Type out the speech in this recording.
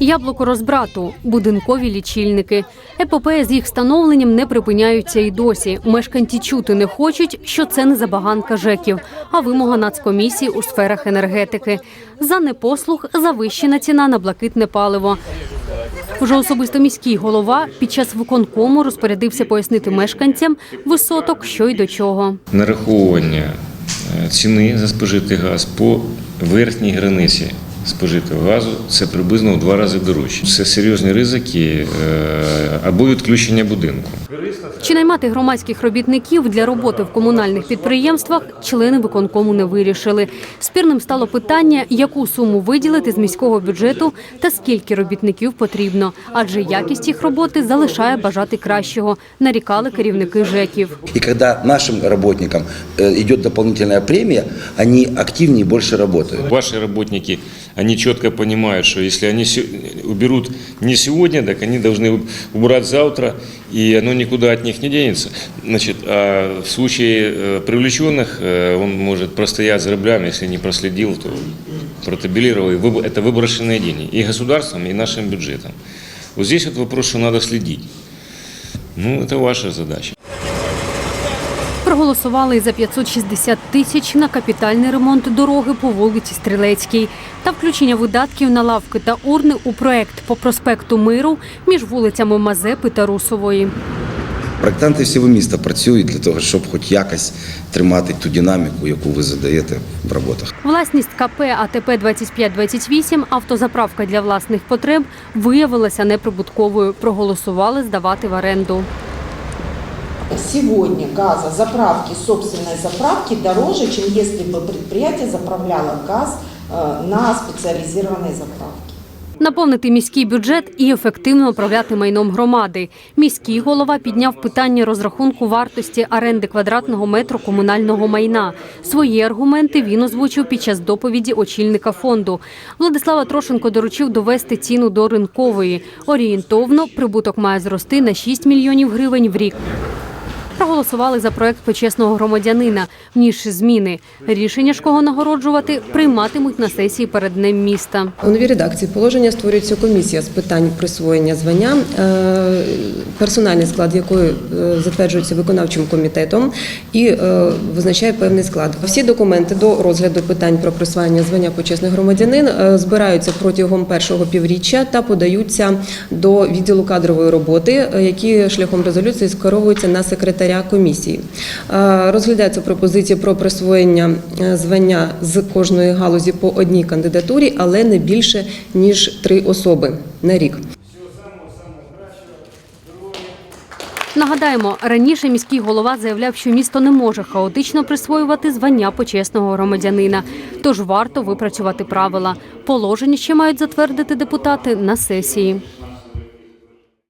Яблуко розбрату, будинкові лічильники. Епопея з їх встановленням не припиняються і досі. Мешканці чути не хочуть, що це не забаганка ЖЕКів, а вимога нацкомісії у сферах енергетики. За непослух завищена ціна на блакитне паливо. Вже особисто міський голова під час виконкому розпорядився пояснити мешканцям висоток, що й до чого. нараховування е, ціни за спожитий газ по верхній границі спожитого газу це приблизно в два рази дорожче. Це серйозні ризики е, або відключення будинку. Чи наймати громадських робітників для роботи в комунальних підприємствах члени виконкому не вирішили. Спірним стало питання, яку суму виділити з міського бюджету та скільки робітників потрібно, адже якість їх роботи залишає бажати кращого. Нарікали керівники ЖЕКів. И когда нашим работникам э, идет дополнительная премия, они активнее и больше работают. Они четко понимают, что если они уберут не сегодня, так они должны убрать завтра, и оно никуда от них не денется. Значит, а в случае э, привлеченных э, он может простоять за рублями, если не проследил, то протабелировал. Это выброшенные деньги и государством, и нашим бюджетом. Вот здесь вот вопрос, что надо следить. Ну, это ваша задача. Проголосували і за 560 тисяч на капітальний ремонт дороги по вулиці Стрілецькій та включення видатків на лавки та урни у проект по проспекту Миру між вулицями Мазепи та Русової. Проектанти всього міста працюють для того, щоб хоч якось тримати ту динаміку, яку ви задаєте в роботах. Власність КП АТП 2528 автозаправка для власних потреб виявилася неприбутковою. Проголосували здавати в оренду. Сегодня газозаправки, собственной заправки дороже, чем если бы предприятие заправляло газ э, на специализированной заправке. Наповнити міський бюджет і ефективно управляти майном громади. Міський голова підняв питання розрахунку вартості оренди квадратного метру комунального майна. Свої аргументи він озвучив під час доповіді очільника фонду. Владислава Трошенко доручив довести ціну до ринкової. Орієнтовно прибуток має зрости на 6 мільйонів гривень в рік. Проголосували за проект почесного громадянина. Внісши зміни. Рішення ж кого нагороджувати прийматимуть на сесії перед днем міста. У новій редакції положення створюється комісія з питань присвоєння звання, е, персональний склад якої е, затверджується виконавчим комітетом і е, визначає певний склад. Всі документи до розгляду питань про присвоєння звання почесний громадянин збираються протягом першого півріччя та подаються до відділу кадрової роботи, які шляхом резолюції скеровуються на секретаря комісії. Е, Розглядаються пропозиції про присвоєння е, звання з кожної галузі по одній кандидатурі, але не більше ніж три особи на рік. Нагадаємо, раніше міський голова заявляв, що місто не може хаотично присвоювати звання почесного громадянина. Тож варто випрацювати правила. Положення ще мають затвердити депутати на сесії.